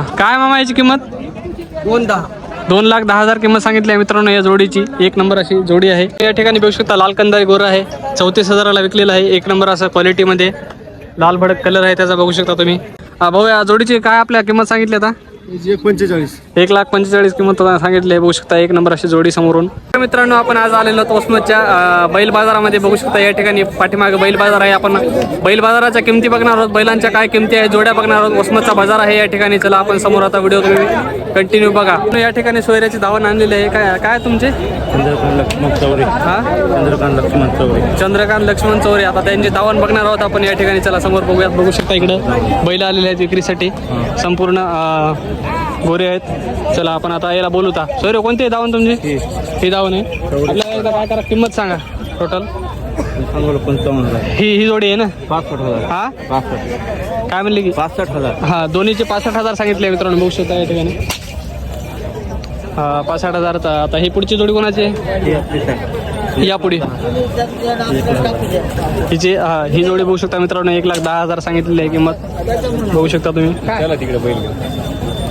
काय मामा याची किंमत? दोन दहा. दोन लाख दहा हजार किंमत सांगितली आहे मित्रांनो या जोडीची. एक नंबर अशी जोडी आहे. या ठिकाणी बघू शकता लाल कंदारी गोरा आहे. चौतीस हजाराला विकलेला आहे. एक नंबर असं क्वालिटीमध्ये लाल भडक कलर आहे त्याचा बघू शकता तुम्ही. हा, भाऊ या जोडीची काय आपल्या किंमत सांगितली आता? एक पंचेचाळीस. एक लाख पंचेचाळीस किंमत सांगितली आहे. बघू शकता एक नंबर अशी जोडी समोरून. तर मित्रांनो आपण आज आलेलो ओसमतच्या बैल बाजारामध्ये. बघू शकता या ठिकाणी पाठीमागे बैल बाजार आहे. आपण बैल बाजाराच्या किमती बघणार आहोत. बैलांच्या काय किमती आहे जोड्या बघणार आहोत. ओसमतचा बाजार आहे या ठिकाणी. चला आपण समोर आता व्हिडिओ तुम्ही कंटिन्यू बघा. या ठिकाणी सोयऱ्याची धावण आणलेली आहे. काय काय तुमचे? चंद्रकांत लक्ष्मण चौरे. हा? चंद्रकांत लक्ष्मण चौरे. चंद्रकांत लक्ष्मण चौरे. आता त्यांची दावण बघणार आहोत आपण या ठिकाणी. चला समोर बघूयात. बघू शकता इकडं बैल आलेले आहेत विक्रीसाठी. संपूर्ण गोरे आहेत. चला आपण आता याला बोलूता. सोयरे कोणते आहे दावण तुमची? ही. दावण आहे. आपल्याला एकदा काय करा किंमत सांगा टोटल ही ही जोडी आहे ना? पासष्ट हजार. हा? पासष्ट. काय म्हणले की? पासष्ट हजार. हा दोन्हीचे पासष्ट हजार सांगितले मित्रांनो बघू शकता या ठिकाणी. हा पासष्ट हजार आता ही पुढची जोडी कोणाची आहे? ही या पुढे. हिची हा, ही जोडी बघू शकता मित्रांनो एक लाख दहा हजार सांगितलेली आहे किंमत. बघू शकता तुम्ही. तिकडे बैल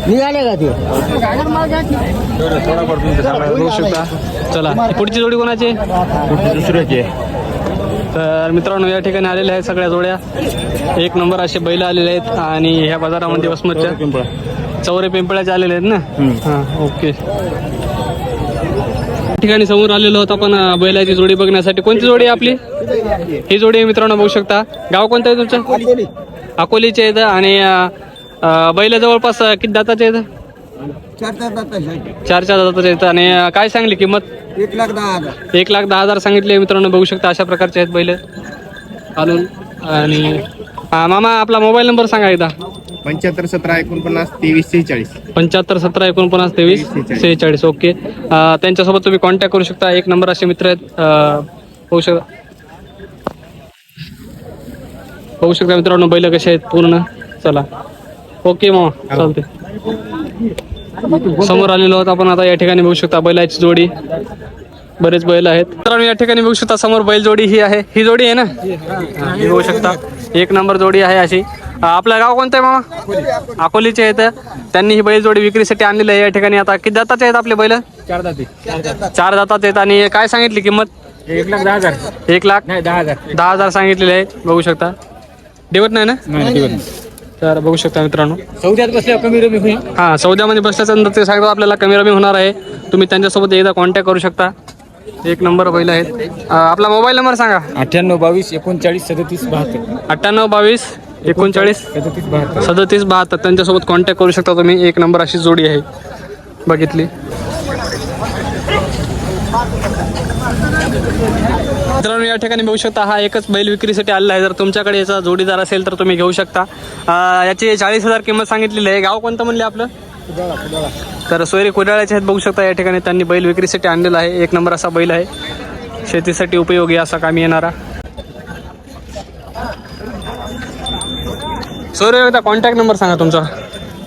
निघाले का ते? बघू शकता. चला पुढची जोडी कोणाची? दुसऱ्याची तर मित्रांनो या ठिकाणी आलेल्या आहेत सगळ्या जोड्या. एक नंबर असे बैल आलेले आहेत आणि ह्या बाजारामध्ये वसमतच्या पिंपळा. चौरे पिंपळ्याचे आलेले आहेत ना? हां ओके. या ठिकाणी समोर आलेलो आहोत आपण बैलाची जोडी बघण्यासाठी. कोणती जोडी आहे आपली? ही जोडी मित्रांनो बघू शकता. गाव कोणतं आहे तुमचं? अकोलीचे आहेत आणि बैल जवळपास किती दाताचे आहेत? चार चार दाता चार चार दाताचे आहेत. आणि अं, काय सांगली किंमत? एक लाख दहा हजार. एक लाख दहा हजार सांगितले मित्रांनो बघू शकता अशा प्रकारचे आहेत बैल. आणून आणि हा, मामा आपला मोबाईल नंबर सांगा एकदा. पंच्याहत्तर सतरा एकोणपन्नास तेवीस सेहेचाळीस. पंच्याहत्तर सतरा एकोणपन्नास तेवीस सेहेचाळीस. ओके. अं, त्यांच्यासोबत तुम्ही कॉन्टॅक्ट करू शकता. एक नंबर असे मित्र आहेत. अं, होऊ शकता होऊ शकता मित्रांनो बैल कसे आहेत? पूर्ण? चला. ओके मामा चालते समोर आलेलो आहोत आपण आता या ठिकाणी बघू शकता बैलाची जोडी. बरेच बैल आहेत. मित्रांनो या ठिकाणी बघू शकता समोर बैल जोडी ही आहे. ही जोडी आहे ना? हा, ही बघू शकता. एक नंबर जोडी आहे अशी. आपलं गाव कोणतं आहे मामा? अकोलीचे आहेत. त्यांनी ही बैल जोडी विक्रीसाठी आणलेली आहे. या ठिकाणी आता किती दाताचे आहेत आपले बैल? चार दाते. चार दातात आहेत. आणि काय सांगितली किंमत? एक लाख दहा हजार. एक लाख? नाही दहा हजार. दहा हजार सांगितलेले आहेत बघू शकता. देवत नाही ना? नाही. तर बघू शकता मित्रांनो. चौद्यात बसल्या कमी रमी होईल? हां चौदामध्ये बसल्याच्यानंतर ते सांगतो आपल्याला कमी रमी होणार आहे. तुम्ही त्यांच्यासोबत एकदा कॉन्टॅक्ट करू शकता. एक नंबर बैल आहेत. आपला मोबाईल नंबर सांगा. अठ्ठ्याण्णव बावीस एकोणचाळीस सदतीस बहात्तर. अठ्ठ्याण्णव बावीस एकोणचाळीस सदतीस बहात्तर. सदतीस बहात्तर. त्यांच्यासोबत कॉन्टॅक्ट करू शकता तुम्ही. एक नंबर अशी जोडी आहे. बघितली. मित्रांनो या ठिकाणी बघू शकता हा एकच बैल विक्रीसाठी आलेला आहे. जर तुमच्याकडे याचा जोडीदार असेल तर तुम्ही घेऊ शकता. याची चाळीस हजार किंमत सांगितलेली आहे. गाव कोणतं म्हणले आपलं? तर सोयरे कुडाळ्याचे आहेत बघू शकता या ठिकाणी त्यांनी बैल विक्रीसाठी आणलेला आहे. एक नंबर असा बैल आहे. शेतीसाठी उपयोगी असा कामी येणारा. सोयरे एकदा कॉन्टॅक्ट नंबर सांगा तुमचा.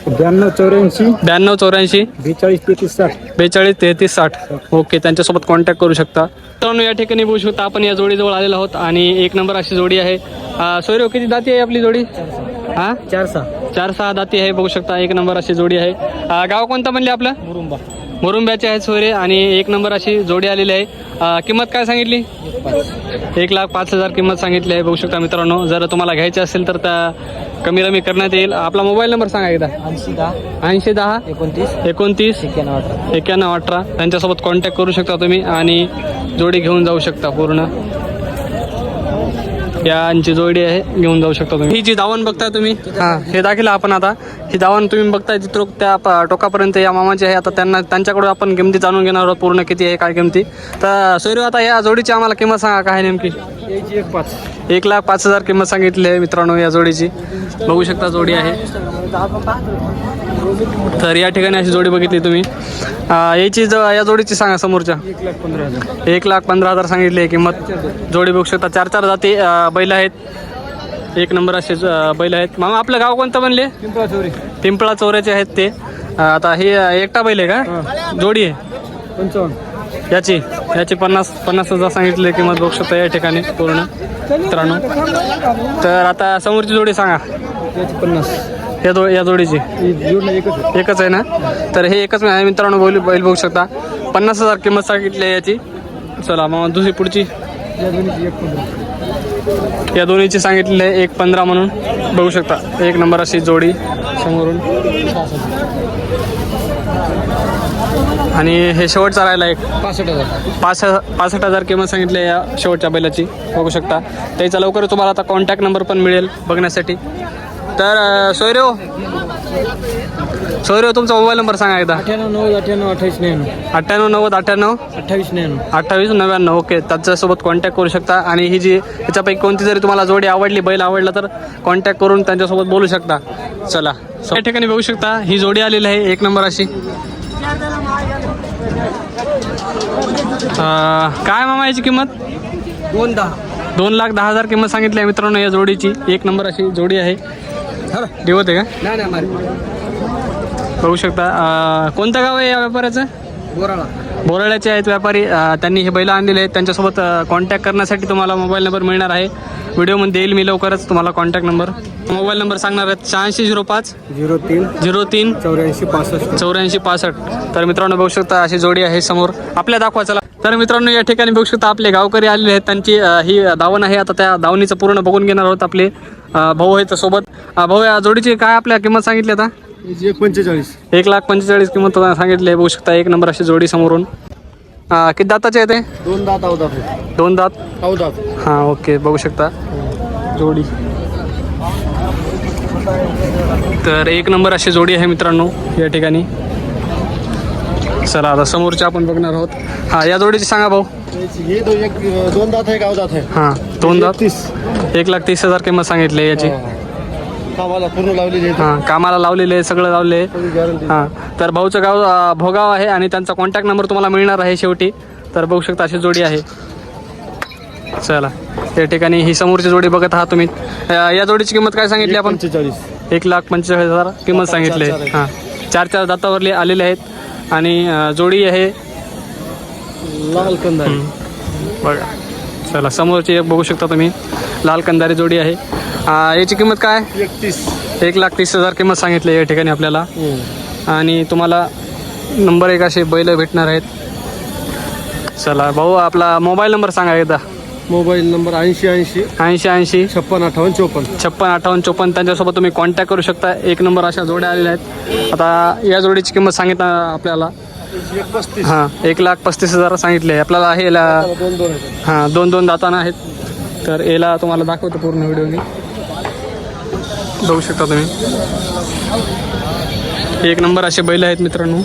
ब्याण्णव चौऱ्याऐंशी. ब्याण्णव चौऱ्याऐंशी. बेचाळीस तेहतीस साठ. बेचाळीस तेहतीस साठ. ओके त्यांच्यासोबत कॉन्टॅक्ट करू शकता. मित्रांनो या ठिकाणी बघू शकता आपण या जोडीजवळ आलेलो आहोत आणि एक नंबर अशी जोडी आहे. सोयरो किती दाती आहे आपली जोडी? हा चार सहा. चार सहा दाती आहे बघू शकता. एक नंबर अशी जोडी आहे. गाव कोणतं म्हणले आपलं? मुरुंबा. मुरुंब्याचे आहेत सोयरे आणि एक नंबर अशी जोडी आलेली आहे. किंमत काय सांगितली? एक लाख पाच हजार किंमत सांगितली आहे. बघू शकता मित्रांनो जर तुम्हाला घ्यायचे असेल तर त्या कमी रमी करण्यात येईल. आपला मोबाईल नंबर सांगा एकदा. ऐंशी दहा ऐंशी दहा एकोणतीस एकोणतीस एक्क्याण्णव अठरा. त्यांच्यासोबत कॉन्टॅक्ट करू शकता तुम्ही आणि जोडी घेऊन जाऊ शकता पूर्ण. यांची जोडी आहे घेऊन जाऊ शकता तुम्ही. ही जी दावण बघताय तुम्ही हां. दाखिला आपण आता. ही दावण तुम्ही बघताय चित्र त्या टोकापर्यंत या मामाची आहे. आता त्यांना त्यांच्याकडून आपण किमती जाणून घेणार आहोत पूर्ण किती आहे काय किमती. तर सोयरू आता या जोडीची आम्हाला किंमत सांगा काय नेमकी? एक पाच एक लाख पाच हजार किंमत सांगितली आहे मित्रांनो या जोडीची. बघू शकता जोडी आहे. तर या ठिकाणी अशी जोडी बघितली तुम्ही. याची ज या जोडीची सांगा समोरच्या. एक लाख पंधरा हजार एक लाख पंधरा हजार सांगितली आहे किंमत. जोडी बघू शकता. चार चार जाती बैल आहेत. एक नंबर असे बैल आहेत. मामा आपलं गाव कोणतं बनले? पिंपळा चौरी. पिंपळा चौऱ्याचे आहेत ते. आता हे एकटा बैल आहे का? जोडी आहे. पंचावन्न. याची याची पन्नास पन्नास हजार सांगितली किंमत बघू शकता या ठिकाणी पूर्ण. मित्रांनो. तर आता समोरची जोडी सांगा. त्याची पन्नास. या दो या जोडीची. एकच आहे एकच आहे ना? तर हे एकच आहे. मित्रांनो बैल बैल बघू शकता. पन्नास हजार किंमत सांगितली आहे याची. चला मग दुसरी पुढची. या दोन्हीची सांगितलेली आहे. एक पंधरा म्हणून. बघू शकता. एक नंबर अशी जोडी समोरून. आणि हे शेवटचा राहिला एक. पासष्ट हजार. पाच पासष्ट हजार किंमत सांगितली आहे या शेवटच्या बैलाची. बघू शकता. त्याचा लवकर तुम्हाला आता कॉन्टॅक्ट नंबर पण मिळेल बघण्यासाठी. तर सोयरेव सोयरेव तुमचा मोबाईल नंबर सांगा एकदा. अठ्ठ्याण्णव नव्वद अठ्ठ्याण्णव अठ्ठावीस नव्याण्णव. अठ्ठ्याण्णव नव्वद अठ्ठ्याण्णव? अठ्ठावीस नव्याण्णव. अठ्ठावीस नव्याण्णव. ओके त्याच्यासोबत कॉन्टॅक्ट करू शकता. आणि ही जी याच्यापैकी कोणती जरी तुम्हाला जोडी आवडली बैल आवडला तर कॉन्टॅक्ट करून त्यांच्यासोबत बोलू शकता. चला. या ठिकाणी बघू शकता ही जोडी आलेली आहे. एक नंबर अशी. काय मामा याची किंमत? दोन दहा. दोन लाख दहा हजार किंमत सांगितली आहे मित्रांनो या जोडीची. एक नंबर अशी जोडी आहे. दिवत आहे का? बघू शकता. कोणतं गाव आहे या व्यापाऱ्याचं? बोराळा. बोराळ्याचे आहेत व्यापारी. त्यांनी हे बैल आणलेले आहेत. त्यांच्यासोबत कॉन्टॅक्ट करण्यासाठी तुम्हाला मोबाईल नंबर मिळणार आहे. व्हिडिओमध्ये देईल मी लवकरच तुम्हाला कॉन्टॅक्ट नंबर मोबाईल नंबर सांगणार आहेत शहाऐंशी झिरो पाच झिरो तीन झिरो तीन चौऱ्याऐंशी पासष्ट. चौऱ्याऐंशी पासष्ट. तर मित्रांनो बघू शकता अशी जोडी आहे समोर. आपल्या दाखवा चला. तर मित्रांनो या ठिकाणी बघू शकता आपले गावकरी आलेले आहेत. त्यांची ही दावण आहे. आता त्या दावणीचं पूर्ण बघून घेणार आहोत आपले भाऊ आहेत सोबत. भाऊ या जोडीची काय आपल्या किंमत सांगितली आता? एक पंचेचाळीस. एक लाख पंचेचाळीस किंमत सांगितली आहे. बघू शकता एक नंबर अशी जोडी समोरून. किती दाताचे आहे ते दोन दात अवदात दोन दात? अवदात हां ओके बघू शकता. जोडी. तर एक नंबर अशी जोडी आहे मित्रांनो या ठिकाणी. चला आता समोरच्या आपण बघणार आहोत. हां या जोडीची सांगा भाऊ. हे दो एक दोन दात आहे एक अवदात आहे. हां दोन दात. तीस. एक लाख तीस हजार किंमत सांगितली आहे याची. कामाला पूर्ण लावलेली आहे. हां कामाला लावलेले आहे सगळं लावले आहे. हां तर भाऊचं गाव अ, भोगाव आहे आणि त्यांचा कॉन्टॅक्ट नंबर तुम्हाला मिळणार आहे शेवटी. तर बघू शकता अशी जोडी आहे. चला या ठिकाणी ही समोरची जोडी बघत आहात तुम्ही. अ, या जोडीची किंमत काय सांगितली आपण? पंचेचाळीस. एक लाख पंचेचाळीस हजार किंमत सांगितली आहे. हां चार चार दातावरले आलेले आहेत. आणि जोडी आहे. लाल कंदारी. बघा. चला समोरची एक बघू शकता तुम्ही. लाल कंदारी जोडी आहे. याची किंमत काय? एकतीस. एक लाख तीस हजार किंमत सांगितली या ठिकाणी आपल्याला. आणि तुम्हाला नंबर एक असे बैल भेटणार आहेत. चला भाऊ आपला मोबाईल नंबर सांगा एकदा. मोबाईल नंबर ऐंशी ऐंशी ऐंशी ऐंशी छप्पन अठ्ठावन्न चोपन्न. छप्पन अठ्ठावन्न चोपन्न. त्यांच्यासोबत तुम्ही कॉन्टॅक्ट करू शकता. एक नंबर अशा जोड्या आलेल्या आहेत. आता या जोडीची किंमत सांगितलं आपल्याला. हां एक लाख पस्तीस हजार सांगितले. आपल्याला हे ला- दोन दोन हां दोन दोन दाताना आहेत. तर याला तुम्हाला दाखवतो पूर्ण व्हिडिओनी बघू शकता तुम्ही. एक नंबर असे बैल आहेत मित्रांनो.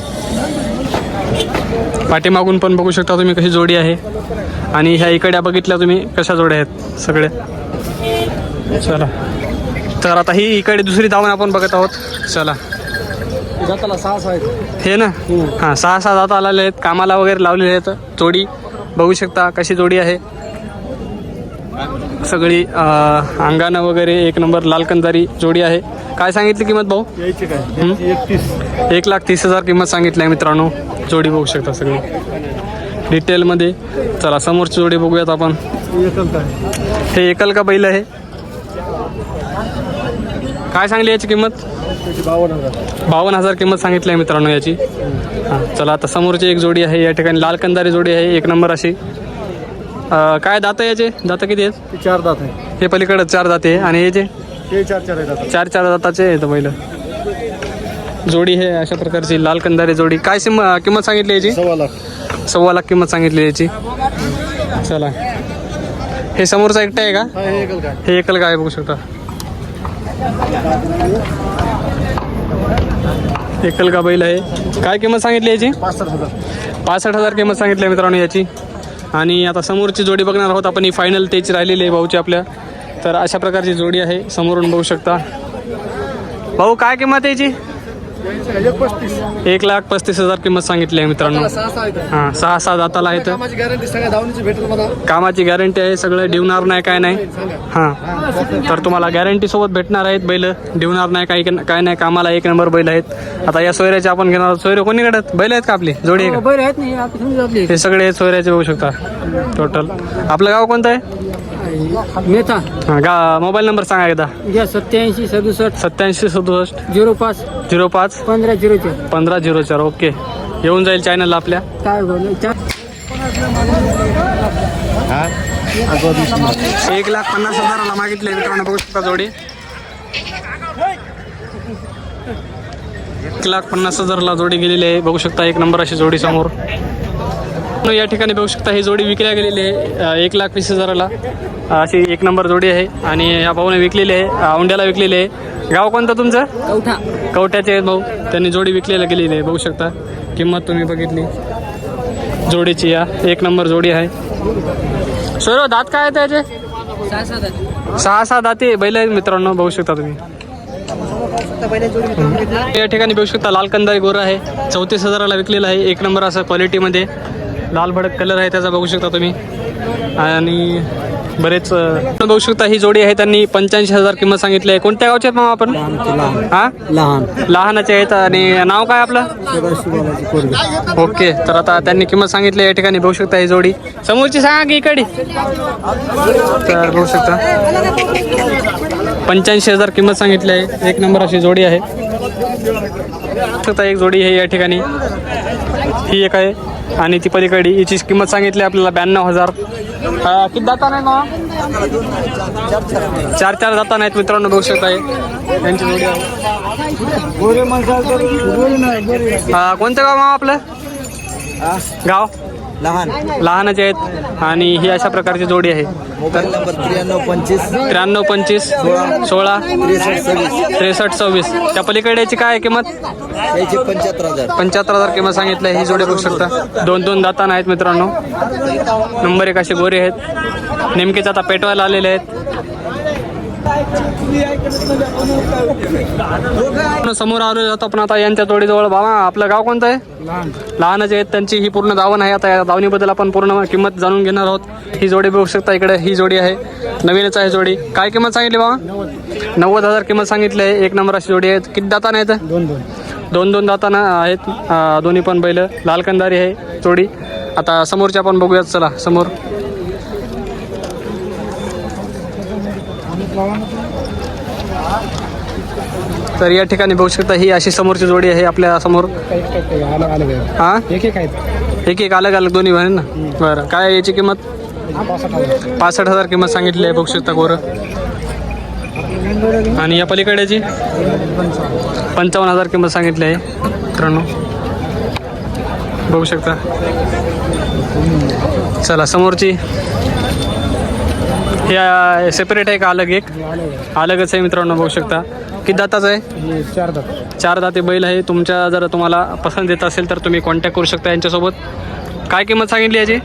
पाठीमागून पण बघू शकता तुम्ही कशी जोडी आहे. आणि ह्या इकड्या बघितल्या तुम्ही कशा जोड्या आहेत सगळे. चला. तर आता ही इकडे दुसरी धावण आपण बघत आहोत. चला. जाताला सहा सहा आहेत. हे ना? हां सहा सहा दात आलेले आहेत. कामाला वगैरे लावलेले आहेत. जोडी बघू शकता कशी जोडी आहे. सगळी अंगानं वगैरे एक नंबर लाल कंदारी जोडी आहे. काय सांगितली किंमत भाऊ? काय? एक लाख तीस हजार किंमत सांगितली आहे मित्रांनो. जोडी बघू शकता सगळी. डिटेलमध्ये चला समोरची जोडी बघूयात आपण. हे एकल का बैल आहे? काय सांगली याची किंमत? त्याची बावन्न हजार. बावन्न हजार किंमत सांगितली आहे मित्रांनो याची. हां चला आता समोरची एक जोडी आहे. या ठिकाणी लाल कंदारी जोडी आहे. एक नंबर अशी. अं, काय दात याचे? दात किती आहेत? ते चार दात आहे हे पलीकडे चार दाते आणि याचे ते चार चार चार चार दाताचे आहेत पहिलं जोडी आहे अशा प्रकारची लाल कंदारी जोडी. काय सिम किंमत सांगितली याची? सव्वा लाख. सव्वा लाख किंमत सांगितली याची. चला. हे समोरचा एकटा आहे का? हा हे एकल काय हे एकल काय बघू शकता. एकल का बैल आहे. काय किंमत सांगितली याची? पासष्ट हजार. पासष्ट हजार किंमत सांगितली आहे मित्रांनो याची. आणि आता समोरची जोडी बघणार आहोत. आपण ही फायनल तेच राहिलेली आहे भाऊची आपल्या. तर अशा प्रकारची जोडी आहे. समोरून बघू शकता. भाऊ काय किंमत याची? एक पस्तीस एक लाख पस्तीस हजार किंमत सांगितली आहे मित्रांनो. हां सहा सहा दाताला भेटेल मला कामाची गॅरंटी आहे सगळं डिवणार नाही काय नाही. हां. तर तुम्हाला गॅरंटी सोबत भेटणार आहेत बैल. डिवणार नाही काही काय नाही कामाला एक नंबर बैल आहेत. आता या सोयऱ्याचे आपण घेणार सोयरे कोणी काढत बैल आहेत का आपली? जोडी आहे जातली हे सगळे सोयऱ्याचे बघू शकता. टोटल आपलं गाव कोणतं आहे? मेथा हां गा मोबाईल नंबर सांगा एकदा. घ्या सत्याऐंशी सदुसष्ट. सत्याऐंशी सदुसष्ट. झिरो पाच. झिरो पाच. पंधरा झिरो चार. पंधरा झिरो चार. ओके. येऊन जाईल चॅनलला आपल्या. काय बोल? चार. एक लाख पन्नास हजाराला मागितले मित्रांनो बघू शकता जोडी. एक लाख पन्नास हजाराला जोडी गेलेली आहे. बघू शकता एक नंबर अशी जोडी समोर. या ठिकाणी बघू शकता. ही जोडी विकल्या गेलेली आहे एक लाख वीस हजाराला. अशी एक नंबर जोडी आहे आणि या भाऊने विकलेली आहे औंड्याला विकलेली आहे. गाव कोणतं तुमचं? कवठा. कवट्याचे आहेत भाऊ. त्यांनी जोडी विकलेला गेलेली आहे बघू शकता. किंमत तुम्ही बघितली. जोडीची या एक नंबर जोडी आहे. सर दात काय आहे त्याचे? सहा सहा दाते बैल आहेत मित्रांनो बघू शकता तुम्ही. या ठिकाणी बघू शकता लाल कंदारी गोरा आहे. चौतीस हजाराला विकलेला आहे एक नंबर असं क्वालिटीमध्ये लाल भडक कलर आहे त्याचा बघू शकता तुम्ही. आणि बरेच बघू शकता ही जोडी आहे त्यांनी पंच्याऐंशी हजार किंमत सांगितली आहे. कोणत्या गावचे आहेत मग आपण? हा? लहान. लहानाचे आहेत आणि नाव काय आपलं? ओके तर आता त्यांनी किंमत सांगितली या ठिकाणी बघू शकता ही जोडी. समोरची सांगा की इकडे. तर बघू शकता. पंच्याऐंशी हजार किंमत सांगितली आहे. एक नंबर अशी जोडी आहे. शकता एक जोडी आहे या ठिकाणी. ही एक आहे. आणि ती पलीकडे हिची किंमत सांगितली आपल्याला ब्याण्णव हजार. किती दाता नाही ना चार चार दाता नाहीत मित्रांनो बघू शकता. यांची आहे अं, कोणतं गाव मामा आपलं? गाव? लहान. लहानाचे आहेत आणि ही अशा प्रकारची जोडी आहे. मोबाईल नंबर त्र्याण्णव पंचवीस. त्र्याण्णव पंचवीस सोळा. त्रेसष्ट सव्वीस. त्या पलीकडे याची काय आहे किंमत? याचे पंच्याहत्तर हजार. पंच्याहत्तर हजार किंमत सांगितलं ही जोडी बघू शकता. दोन दोन दाताना आहेत मित्रांनो. नंबर एक असे गोरे आहेत. नेमकेच आता पेटवायला आलेले आहेत. समोर आलो जातो आपण आता यांच्या जोडीजवळ बाबा आपलं गाव कोणतं आहे? लहान लहानच आहेत त्यांची ही पूर्ण दावण आहे. आता या दावणीबद्दल आपण पूर्ण किंमत जाणून घेणार आहोत. ही जोडी बघू शकता इकडे ही जोडी आहे. नवीनच आहे जोडी. काय किंमत सांगितली बाबा? नव्वद हजार किंमत सांगितली आहे. एक नंबर अशी जोडी आहे. किती दाताना आहेत? दोन दोन. दोन दोन दाताना आहेत. दोन्ही पण बैल. लाल कंदारी आहे जोडी. आता समोरची आपण बघूयात चला. समोर. तर या ठिकाणी बघू शकता ही अशी समोरची जोडी आहे आपल्यासमोर. हा? एक एक आहेत एक एक अलग अलग दोन्ही आहे ना? बरं. काय याची किंमत? पासष्ट हजार किंमत सांगितली आहे बघू शकता गोरं आणि या पलीकड्याची? पंचावन्न हजार किंमत सांगितली आहे मित्रांनो. बघू शकता. चला समोरची. हे सेपरेट आहे का अलग एक? अलगच आहे मित्रांनो बघू शकता. किती दाताचं आहे? चार दात चार दाते बैल आहे. तुमच्या जर तुम्हाला पसंत येत असेल तर तुम्ही कॉन्टॅक्ट करू शकता यांच्यासोबत. काय किंमत सांगितली याची?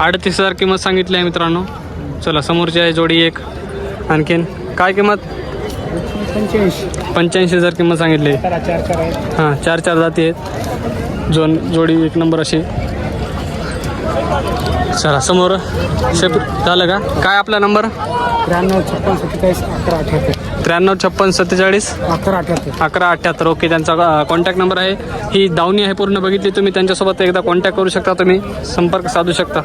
अडतीस हजार किंमत सांगितली आहे मित्रांनो. चला समोरची आहे जोडी एक. आणखीन काय किंमत? पंच्याऐंशी. पंच्याऐंशी हजार किंमत सांगितली. हां चार चार जाती आहेत. जोन जोडी एक नंबर अशी. चला समोर सेप झालं का? काय आपला नंबर त्र्याण्णव छप्पन सत्तेचाळीस अकरा अठ्याहत्तर. त्र्याण्णव छप्पन सत्तेचाळीस? अकरा अठ्याहत्तर. अकरा अठ्ठ्याहत्तर ओके त्यांचा कॉन्टॅक्ट नंबर आहे. ही दावणी आहे पूर्ण बघितली. तुम्ही त्यांच्यासोबत एकदा कॉन्टॅक्ट करू शकता. तुम्ही संपर्क साधू शकता.